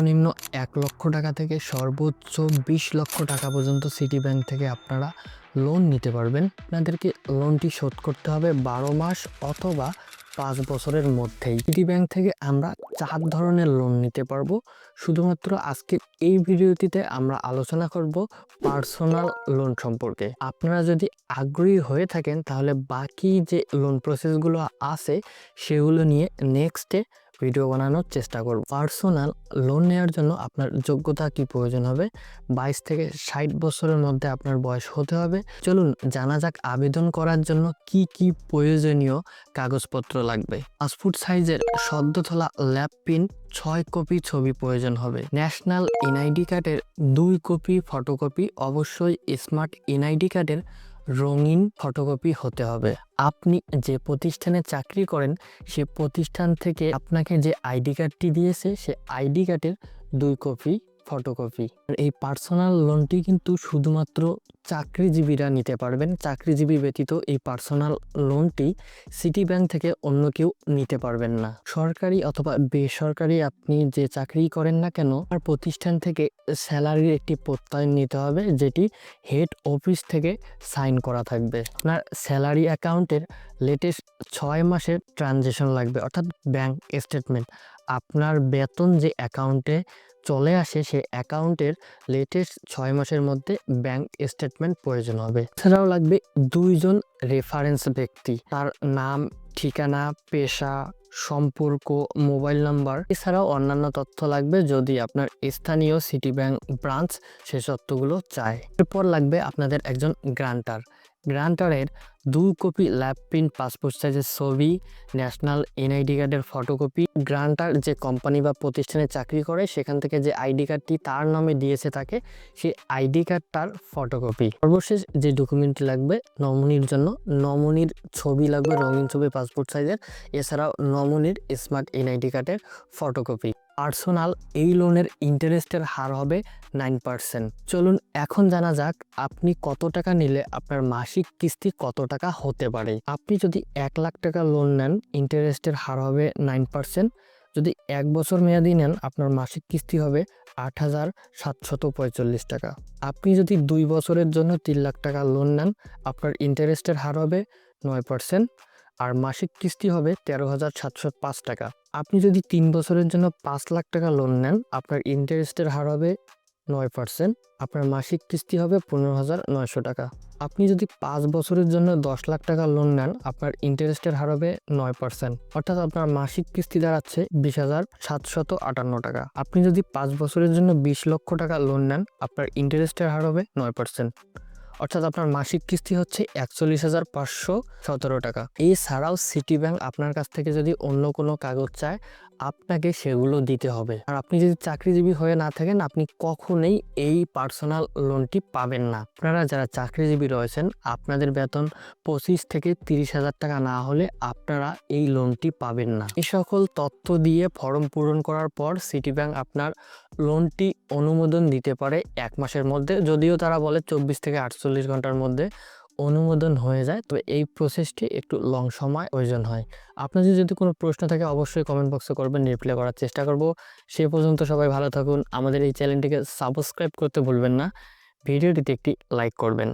সর্বনিম্ন এক লক্ষ টাকা থেকে সর্বোচ্চ বিশ লক্ষ টাকা পর্যন্ত সিটি ব্যাংক থেকে আপনারা লোন নিতে পারবেন। আপনাদেরকে লোনটি শোধ করতে হবে বারো মাস অথবা পাঁচ বছরের মধ্যেই। সিটি ব্যাংক থেকে আমরা চার ধরনের লোন নিতে পারব। শুধুমাত্র আজকে এই ভিডিওটিতে আমরা আলোচনা করব পার্সোনাল লোন সম্পর্কে। আপনারা যদি আগ্রহী হয়ে থাকেন তাহলে বাকি যে লোন প্রসেসগুলো আছে, সেগুলো নিয়ে নেক্সটে ভিডিও বানানোর চেষ্টা করব। পার্সোনাল লোন নেওয়ার জন্য আপনার যোগ্যতা কি প্রয়োজন হবে? বাইশ থেকে ষাট বছরের মধ্যে আপনার বয়স হতে হবে। চলুন জানা যাক আবেদন করার জন্য কি কি প্রয়োজনীয় কাগজপত্র লাগবে। পাসপোর্ট সাইজের সদ্য তোলা ল্যাব পিন, ছয় কপি ছবি প্রয়োজন হবে। ন্যাশনাল এনআইডি কার্ডের দুই কপি ফটোকপি, অবশ্যই স্মার্ট এনআইডি কার্ডের রঙিন ফটোকপি হতে হবে। আপনি যে প্রতিষ্ঠানে চাকরি করেন, সে প্রতিষ্ঠান থেকে আপনাকে যে আইডি কার্ডটি দিয়েছে, সে আইডি কার্ডের দুই কপি ফটোকপি এই পার্সোনাল লোনটি কিন্তু শুধুমাত্র চাকরিজীবীরা নিতে পারবেন। চাকরিজীবী ব্যতীত এই পার্সোনাল লোনটি সিটি ব্যাংক থেকে অন্য কেউ নিতে পারবেন না। সরকারি অথবা বেসরকারি আপনি যে চাকরি করেন না কেন আর প্রতিষ্ঠান থেকে স্যালারির একটি প্রত্যয়ন নিতে হবে, যেটি হেড অফিস থেকে সাইন করা থাকবে। আপনার স্যালারি অ্যাকাউন্টের লেটেস্ট ছয় মাসের ট্রানজেকশন লাগবে, অর্থাৎ ব্যাংক স্টেটমেন্ট আপনার বেতন যে অ্যাকাউন্টে চলে আসে, সেই অ্যাকাউন্টের লেটেস্ট ছয় মাসের মধ্যে ব্যাংক স্টেটমেন্ট প্রয়োজন হবে। এছাড়াও লাগবে দুইজন রেফারেন্স ব্যক্তি। তার নাম, ঠিকানা, পেশা, সম্পর্ক মোবাইল নাম্বার এছাড়াও অন্যান্য তথ্য লাগবে যদি আপনার স্থানীয় সিটি ব্যাংক ব্রাঞ্চ সে তথ্যগুলো চায়। এরপর লাগবে আপনাদের একজন গ্রান্টার গ্রান্টারের দু কপি ল্যাব প্রিন্ট পাসপোর্ট সাইজের ছবি, ন্যাশনাল এনআইডি কার্ডের ফটোকপি, গ্রান্টার যে কোম্পানি বা প্রতিষ্ঠানে চাকরি করে, সেখান থেকে যে আইডি কার্ডটি তার নামে দিয়েছে তাকে সেই আইডি কার্ডটার ফটোকপি। সর্বশেষ যে ডকুমেন্টটি লাগবে নমুনির জন্য, নমুনির ছবি লাগবে রঙিন ছবি পাসপোর্ট সাইজের, এছাড়াও নমুনির স্মার্ট এনআইডি কার্ডের ফটোকপি। পার্সোনাল এই লোনের ইন্টারেস্টের হার হবে নাইন পার্সেন্ট। চলুন এখন জানা যাক আপনি কত টাকা নিলে আপনার মাসিক কিস্তি কত টাকা হতে পারে। আপনি যদি এক লাখ টাকা লোন নেন, ইন্টারেস্টের হার হবে নাইন পার্সেন্ট। যদি এক বছর মেয়াদি নেন, আপনার মাসিক কিস্তি হবে আট হাজার সাতশত পঁয়তাল্লিশ টাকা। আপনি যদি দুই বছরের জন্য তিন লাখ টাকা লোন নেন, আপনার ইন্টারেস্টের হার হবে নয় পার্সেন্ট। আর মাসিক কিস্তি হবে তেরো হাজার সাতশো পাঁচ টাকা। আপনি যদি তিন বছরের জন্য পাঁচ লাখ টাকা লোন নেন, আপনার ইন্টারেস্টের হার হবে নয় পার্সেন্ট আপনার মাসিক কিস্তি হবে পনেরো হাজার নয়শো টাকা। আপনি যদি পাঁচ বছরের জন্য দশ লাখ টাকা লোন নেন, আপনার ইন্টারেস্টের হার হবে নয় পার্সেন্ট অর্থাৎ আপনার মাসিক কিস্তি দাঁড়াচ্ছে বিশ হাজার সাতশত আটান্ন টাকা। আপনি যদি পাঁচ বছরের জন্য বিশ লক্ষ টাকা লোন নেন, আপনার ইন্টারেস্টের হার হবে নয় পার্সেন্ট অর্থাৎ আপনার মাসিক কিস্তি হচ্ছে একচল্লিশ হাজার পাঁচশো সতেরো টাকা। এছাড়াও সিটি ব্যাংক আপনার কাছ থেকে যদি অন্য কোনো কাগজ চায়, আপনাকে সেগুলো দিতে হবে। আর আপনি যদি চাকরিজীবী হয়ে না থাকেন, আপনি কখনোই এই পার্সোনাল লোনটি পাবেন না। আপনারা যারা চাকরিজীবী রয়েছেন, আপনাদের বেতন পঁচিশ থেকে তিরিশ হাজার টাকা না হলে আপনারা এই লোনটি পাবেন না। এই সকল তথ্য দিয়ে ফর্ম পূরণ করার পর সিটি ব্যাংক আপনার লোনটি অনুমোদন দিতে পারে এক মাসের মধ্যে, যদিও তারা বলে চব্বিশ থেকে আটচল্লিশ ঘণ্টার মধ্যে অনুমোদন হয়ে যায়। তবে এই প্রসেসটি একটু লং সময় প্রয়োজন হয়। আপনাদের যদি কোনো প্রশ্ন থাকে, অবশ্যই কমেন্ট বক্সে করবেন রিপ্লাই করার চেষ্টা করব। সে পর্যন্ত সবাই ভালো থাকুন। আমাদের এই চ্যানেলটিকে সাবস্ক্রাইব করতে ভুলবেন না। ভিডিওটিতে একটি লাইক করবেন।